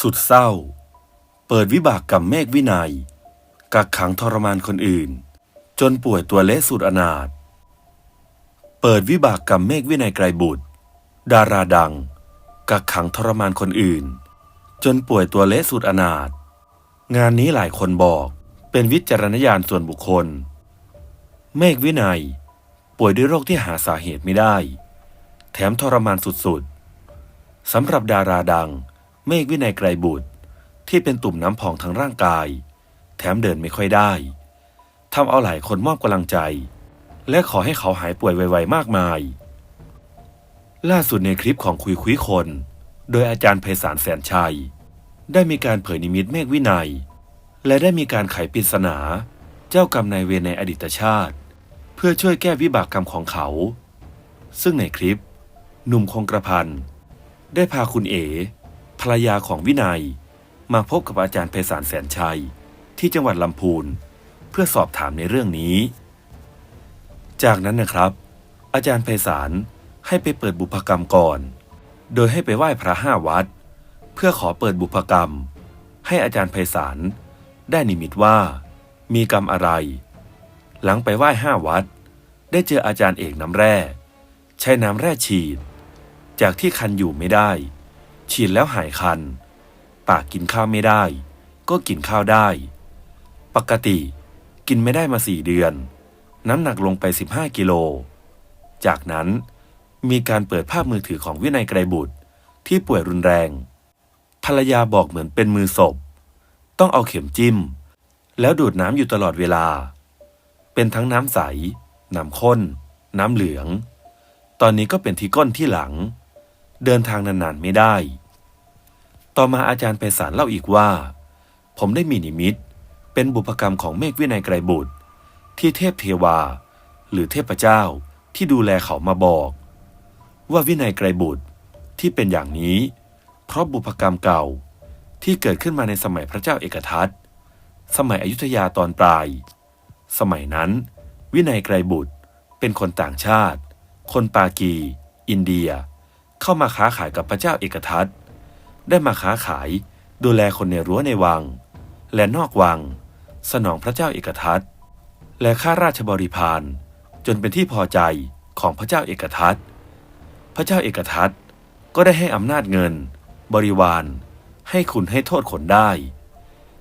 สุดเศร้า เปิดวิบากกรรมเมฆวินัย กักขังทรมานคนอื่น จนป่วยตัวเละสุดอนาถ เปิดวิบากกรรมเมฆวินัยไกรบุตร ดาราดัง กักขังทรมานคนอื่น จนป่วยตัวเละสุดอนาถ งานนี้หลายคนบอกเป็นวิจารณญาณส่วนบุคคล เมฆวินัย ป่วยด้วยโรคที่หาสาเหตุไม่ได้ แถมทรมานสุดๆสำหรับดาราดัง เมฆวินัยไกรบุตร ที่เป็นตุ่มน้ำพองทั้งร่างกาย แถมเดินไม่ค่อยได้ทำเอาหลายคนมอบกำลังใจ และขอให้เขาหายป่วยไวๆมากมาย ล่าสุดในคลิปของคุยคุยคน โดยอาจารย์ไพศาลแสนชัย ได้มีการเผยนิมิตเมฆวินัย และได้มีการไขปริศนา เจ้ากรรมนายเวรในอดีตชาติ เพื่อช่วยแก้วิบากกรรมของเขา ซึ่งในคลิป หนุ่มคงกระพันได้พาคุณเอ๋ ภรรยาของวินัย มาพบกับอาจารย์ไพศาลแสนชัย ที่จังหวัดลำพูน เพื่อสอบถามในเรื่องนี้ จากนั้นนะครับ อาจารย์ไพศาลให้ไปเปิดบุพกรรมก่อน โดยให้ไปไหว้พระห้าวัด เพื่อขอเปิดบุพกรรม ให้อาจารย์ไพศาลได้นิมิตว่า มีกรรมอะไร หลังไปไหว้ห้าวัด ได้เจออาจารย์เอกน้ำแร่ ใช้น้ำแร่ฉีด จากที่คันอยู่ไม่ได้ ฉีดแล้วหายคัน ปากกินข้าวไม่ได้ ก็กินข้าวได้ ปกติกินไม่ได้มาสี่เดือน น้ำหนักลงไป 15 กิโล จากนั้นมีการเปิดภาพมือถือของวินัยไกรบุตรที่ป่วยรุนแรง ภรรยาบอกเหมือนเป็นมือศพ ต้องเอาเข็มจิ้ม แล้วดูดน้ำอยู่ตลอดเวลา เป็นทั้งน้ำใส น้ำข้น น้ำเหลือง ตอนนี้ก็เป็นที่ก้นที่หลัง เดินทางนานๆไม่ได้ ต่อมาอาจารย์ไพศาลเล่าอีกว่า ผมได้มีนิมิต เป็นบุพกรรมของเมฆวินัยไกรบุตร ที่เทพเทวา หรือเทพเจ้าที่ดูแลเขามาบอก ว่าวินัยไกรบุตรที่เป็นอย่างนี้ เพราะบุพกรรมเก่าที่เกิดขึ้นมาในสมัยพระเจ้าเอกทัตสมัยอยุธยาตอนปลาย สมัยนั้น วินัยไกรบุตรเป็นคนต่างชาติ คนปากี อินเดีย เข้ามาค้าขายกับพระเจ้าเอกทัตได้มาค้าขายดูแลคนในรั้วในวัง และนอกวัง สนองพระเจ้าเอกทัตและข้าราชบริพารจนเป็นที่พอใจของพระเจ้าเอกทัตพระเจ้าเอกทัตก็ได้ให้อำนาจเงิน บริวาร ให้คุณให้โทษคนได้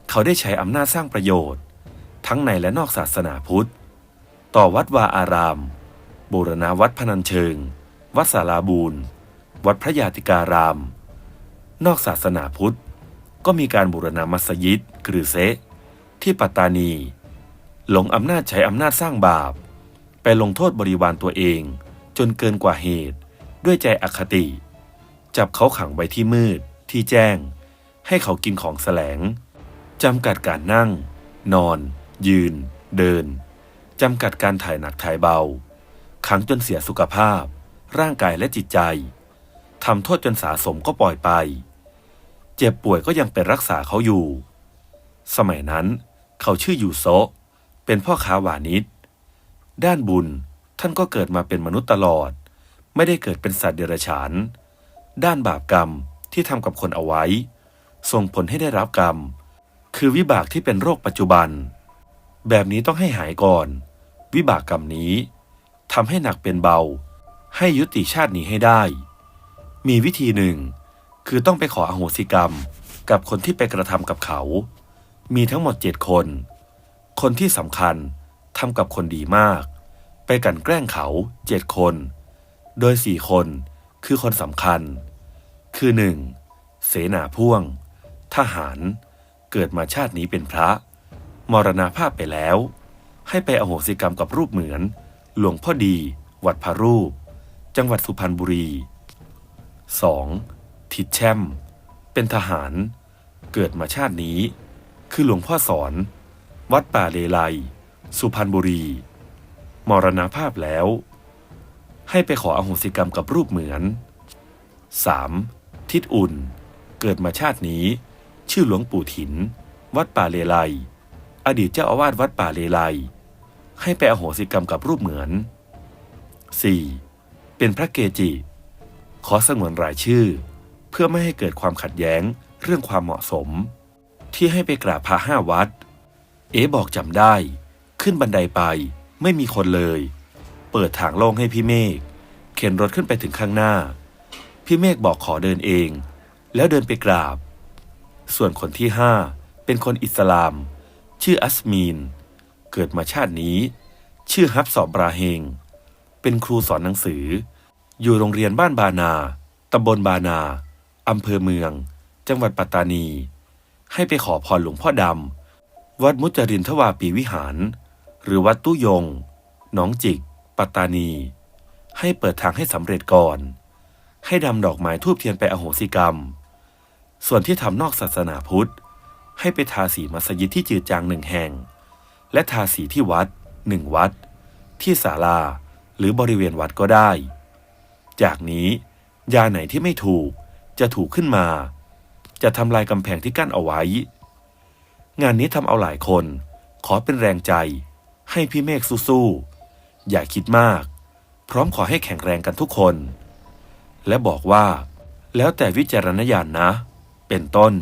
เขาได้ใช้อำนาจสร้างประโยชน์ ทั้งในและนอกศาสนาพุทธ ต่อวัดวาอารามบูรณาวัดพนัญเชิง วัดสาราบูรณ์ วัดพระยาติการาม นอกศาสนาพุทธ ก็มีการบูรณามัสยิดกรือเซที่ปัตตานี หลงอำนาจใช้อำนาจสร้างบาป ไปลงโทษบริวารตัวเอง จนเกินกว่าเหตุ ด้วยใจอคติ จับเขาขังไว้ที่มืด ที่แจ้ง ให้เขากินของแสลงจำกัดการนั่ง นอน ยืน เดินจำกัดการถ่ายหนักถ่ายเบาขังจนเสียสุขภาพ ร่างกายและจิตใจ ทำโทษจนสาสมก็ปล่อยไป เจ็บป่วยก็ยังเป็นรักษาเขาอยู่ สมัยนั้น เขาชื่ออยูโซะเป็นพ่อค้าหวานิชด้านบุญท่านก็เกิดมาเป็นมนุษย์ตลอด ไม่ได้เกิดเป็นสัตว์เดรัจฉาน ด้านบาปกรรมที่ทำกับคนเอาไว้ ส่งผลให้ได้รับกรรม คือวิบากที่เป็นโรคปัจจุบัน แบบนี้ต้องให้หายก่อน วิบากกรรมนี้ทำให้หนักเป็นเบา ให้ยุติชาตินี้ให้ได้ มีวิธีหนึ่ง คือต้องไปขออโหสิกรรม กับคนที่ไปกระทำกับเขา มีทั้งหมดเจ็ดคน คนที่สำคัญทำกับคนดีมาก ไปกันแกล้งเขาเจ็ดคน โดยสี่คนคือคนสำคัญ คือหนึ่งเสนาพ่วง ทหาร เกิดมาชาตินี้เป็นพระ มรณาภาพไปแล้ว ให้ไปอโหสิกรรมกับรูปเหมือน หลวงพ่อดี วัดพระรูป จังหวัดสุพรรณบุรี 2. ทิดแช่ม เป็นทหาร เกิดมาชาตินี้ คือหลวงพ่อสอน วัดป่าเลไลสุพรรณบุรี มรณภาพแล้ว ให้ไปขออโหสิกรรมกับรูปเหมือน 3. ทิดอุ่น เกิดมาชาตินี้ ชื่อหลวงปู่ถิน วัดป่าเลไลอดีตเจ้าอาวาสวัดป่าเลไลให้ไปอโหสิกรรมกับรูปเหมือน 4. เป็นพระเกจิ ขอสงวนรายชื่อ เพื่อไม่ให้เกิดความขัดแย้งเรื่องความเหมาะสม ที่ให้ไปกราบพระห้าวัด เอ๋บอกจำได้ ขึ้นบันไดไปไม่มีคนเลย เปิดทางโล่งให้พี่เมฆเข็นรถขึ้นไปถึงข้างหน้า พี่เมฆบอกขอเดินเอง แล้วเดินไปกราบ ส่วนคนที่ห้าเป็นคนอิสลาม ชื่ออัสมีน เกิดมาชาตินี้ ชื่อฮับสอบบราเฮง เป็นครูสอนหนังสือ อยู่โรงเรียนบ้านบานา ตำบลบานา อำเภอเมือง จังหวัดปัตตานี ให้ไปขอพรหลวงพ่อดำ วัดมุจรินทวาปีวิหาร หรือวัดตู้ยง หนองจิก ปัตตานี ให้เปิดทางให้สำเร็จก่อน ให้ดำดอกไม้ทูบเทียนไปอโหสิกรรม ส่วนที่ทำนอกศาสนาพุทธ ให้ไปทาสีมัสยิดที่จืดจางหนึ่งแห่ง และทาสีที่วัดหนึ่งวัด ที่ศาลาหรือบริเวณวัดก็ได้ จากนี้ยาไหนที่ไม่ถูกจะถูกขึ้นมา จะทำลายกำแพงที่กั้นเอาไว้ งานนี้ทำเอาหลายคน ขอเป็นแรงใจ ให้พี่เมฆสู้ๆอย่าคิดมาก พร้อมขอให้แข็งแรงกันทุกคน และบอกว่า แล้วแต่วิจารณญาณนะ เป็นต้น